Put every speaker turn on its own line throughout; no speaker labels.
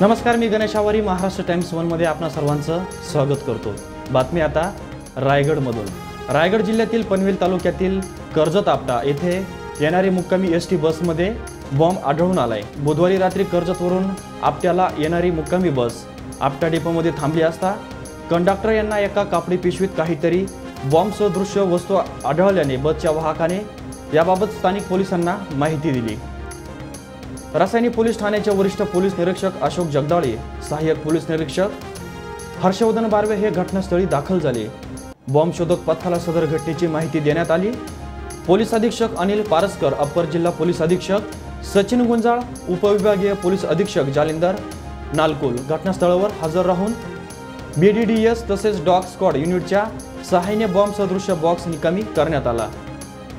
नमस्कार मी गणेश आवारी महाराष्ट्र टाइम्स वनमध्ये आपणा सर्वांचं स्वागत करतो. बातमी आता रायगडमधून. रायगड जिल्ह्यातील पनवेल तालुक्यातील कर्जत आपटा येथे येणारी मुक्कामी एस टी बसमध्ये बॉम्ब आढळून आलाय. बुधवारी रात्री कर्जतवरून आपट्याला येणारी मुक्कामी बस आपटा डेपोमध्ये थांबली असता कंडक्टर यांना एका कापडी पिशवीत काहीतरी बॉम्ब सदृश्य वस्तू आढळल्याने बसच्या वाहकाने याबाबत स्थानिक पोलिसांना माहिती दिली. रासायनिक पोलीस ठाण्याचे वरिष्ठ पोलीस निरीक्षक अशोक जगदाळे सहाय्यक पोलीस निरीक्षक हर्षवर्धन बारवे हे घटनास्थळी दाखल झाले. बॉम्ब शोधक पथकाला सदर घटनेची माहिती देण्यात आली. पोलीस अधीक्षक अनिल पारसकर अप्पर जिल्हा पोलीस अधीक्षक सचिन गुंजाळ उपविभागीय पोलीस अधीक्षक जालिंदर नालकोल घटनास्थळावर हजर राहून बीडीडीएस तसेच डॉग स्क्वॉड युनिटच्या सहाय्याने बॉम्ब सदृश्य बॉक्स निकामी करण्यात आला.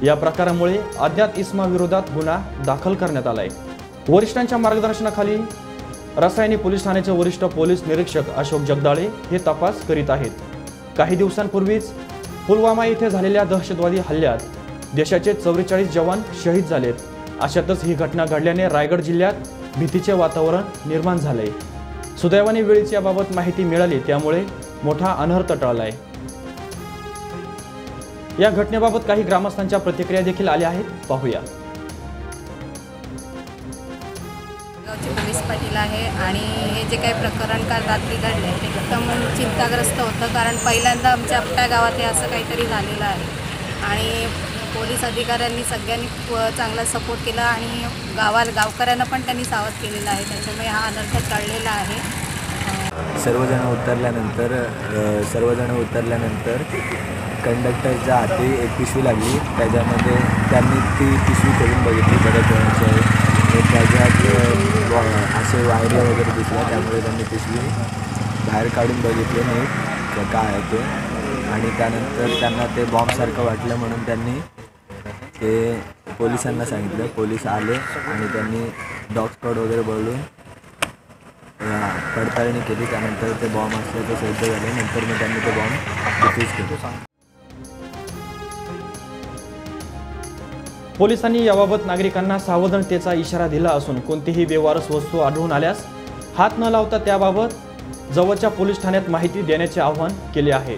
या प्रकारामुळे अज्ञात इस्मा विरोधात गुन्हा दाखल करण्यात आलाय. वरिष्ठांच्या मार्गदर्शनाखाली रसायनी पोलीस ठाण्याचे वरिष्ठ पोलीस निरीक्षक अशोक जगदाळे हे तपास करीत आहेत. काही दिवसांपूर्वीच पुलवामा येथे झालेल्या दहशतवादी हल्ल्यात देशाचे चौवेचाळीस जवान शहीद झालेत. अशातच ही घटना घडल्याने रायगड जिल्ह्यात भीतीचे वातावरण निर्माण झाले. सुदैवाने वेळीच याबाबत माहिती मिळाली त्यामुळे मोठा अनर्थ टळलाय. या घटनेबाबत काही ग्रामस्थांच्या प्रतिक्रिया देखील आल्या आहेत. पाहूया.
गावचे पोलीस पाटील आहे आणि हे जे काही प्रकरण काल रात्री घडले ते एकदम चिंताग्रस्त होतं कारण पहिल्यांदा आमच्या आपट्या गावात हे असं काहीतरी झालेलं आहे. आणि पोलीस अधिकाऱ्यांनी सगळ्यांनी चांगला सपोर्ट केला आणि गावा गावकऱ्यांना पण त्यांनी सावध केलेलं आहे. त्याच्यामुळे हा अनर्थ टळलेला आहे.
सर्वजण उतरल्यानंतर सर्वजण उतरल्यानंतर कंडक्टरच्या हाती एक पिशवी लागली. त्याच्यामध्ये त्यांनी ती पिशवी खोलून बघितली बऱ्याच असे वायऱ्या वगैरे दिसल्या त्यामुळे त्यांनी पिशवी बाहेर काढून बघितले नाही काय आहे ते. आणि त्यानंतर त्यांना ते बॉम्बसारखं वाटलं म्हणून त्यांनी ते पोलिसांना सांगितलं. पोलीस आले आणि त्यांनी डॉग स्कॉड वगैरे बोलून पडताळणी केली. त्यानंतर ते बॉम्ब असल्याचं सिद्ध झाले. नंतर मग त्यांनी ते बॉम्ब डिफ्यूज केले.
पोलिसांनी याबाबत नागरिकांना सावधानतेचा इशारा दिला असून कोणतीही बेवारस वस्तू आढळून आल्यास हात न लावता त्याबाबत जवळच्या पोलीस ठाण्यात माहिती देण्याचे आवाहन केले आहे.